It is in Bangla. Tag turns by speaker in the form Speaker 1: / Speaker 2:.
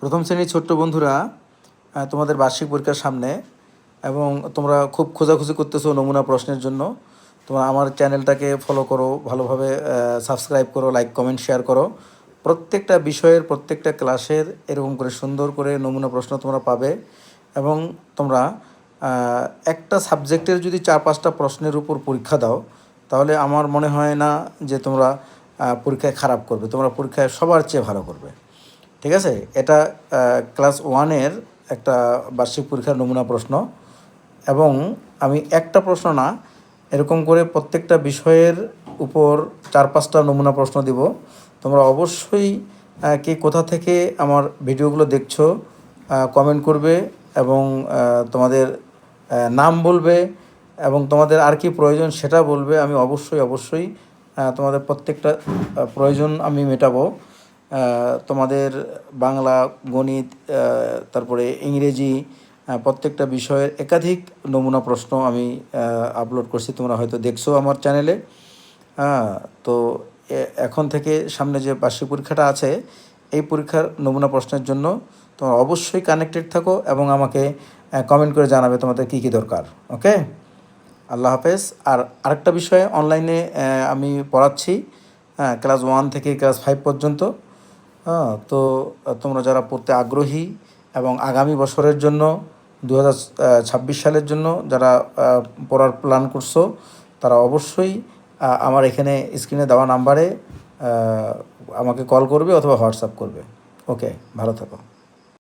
Speaker 1: প্রথম শ্রেণির ছোট্ট বন্ধুরা তোমাদের বার্ষিক পরীক্ষার সামনে এবং তোমরা খুব খোঁজাখুঁজি করতেছো নমুনা প্রশ্নের জন্য, তোমরা আমার চ্যানেলটাকে ফলো করো, ভালোভাবে সাবস্ক্রাইব করো লাইক কমেন্ট শেয়ার করো। প্রত্যেকটা বিষয়ের, প্রত্যেকটা ক্লাসের এরকম করে সুন্দর করে নমুনা প্রশ্ন তোমরা পাবে এবং তোমরা একটা সাবজেক্টের যদি চার পাঁচটা প্রশ্নের উপর পরীক্ষা দাও, তাহলে আমার মনে হয় না যে তোমরা পরীক্ষায় খারাপ করবে, তোমরা পরীক্ষায় সবার চেয়ে ভালো করবে। ঠিক আছে? এটা ক্লাস ওয়ানের একটা বার্ষিক পরীক্ষার নমুনা প্রশ্ন এবং আমি একটা প্রশ্ন না, এরকম করে প্রত্যেকটা বিষয়ের উপর চার পাঁচটা নমুনা প্রশ্ন দিব। তোমরা অবশ্যই কে কোথা থেকে আমার ভিডিওগুলো দেখছ কমেন্ট করবে এবং তোমাদের নাম বলবে এবং তোমাদের আর কি প্রয়োজন সেটা বলবে। আমি অবশ্যই অবশ্যই তোমাদের প্রত্যেকটা প্রয়োজন আমি মেটাবো। তোমাদের বাংলা গণিত তারপরে ইংরেজি প্রত্যেকটা বিষয়ের একাধিক নমুনা প্রশ্ন আমি আপলোড করছি, তোমরা হয়তো দেখছ আমার চ্যানেলে হ্যাঁ তো এখন থেকে সামনে যে বার্ষিক পরীক্ষাটা আছে, এই পরীক্ষার নমুনা প্রশ্নের জন্য তোমরা অবশ্যই কানেক্টেড থাকো এবং আমাকে কমেন্ট করে জানাবে তোমাদের কী কী দরকার ওকে আল্লাহ হাফেজ। আর আরেকটা বিষয়ে অনলাইনে আমি পড়াচ্ছি হ্যাঁ ক্লাস ওয়ান থেকে ক্লাস ফাইভ পর্যন্ত। হ্যাঁ তো তোমরা যারা পড়তে আগ্রহী এবং আগামী বছরের জন্য দু হাজার ছাব্বিশ সালের জন্য যারা পড়ার প্ল্যান করছ, তারা অবশ্যই আমার এখানে স্ক্রিনে দেওয়া নাম্বারে আমাকে কল করবে অথবা হোয়াটসঅ্যাপ করবে। ওকে ভালো থাকো।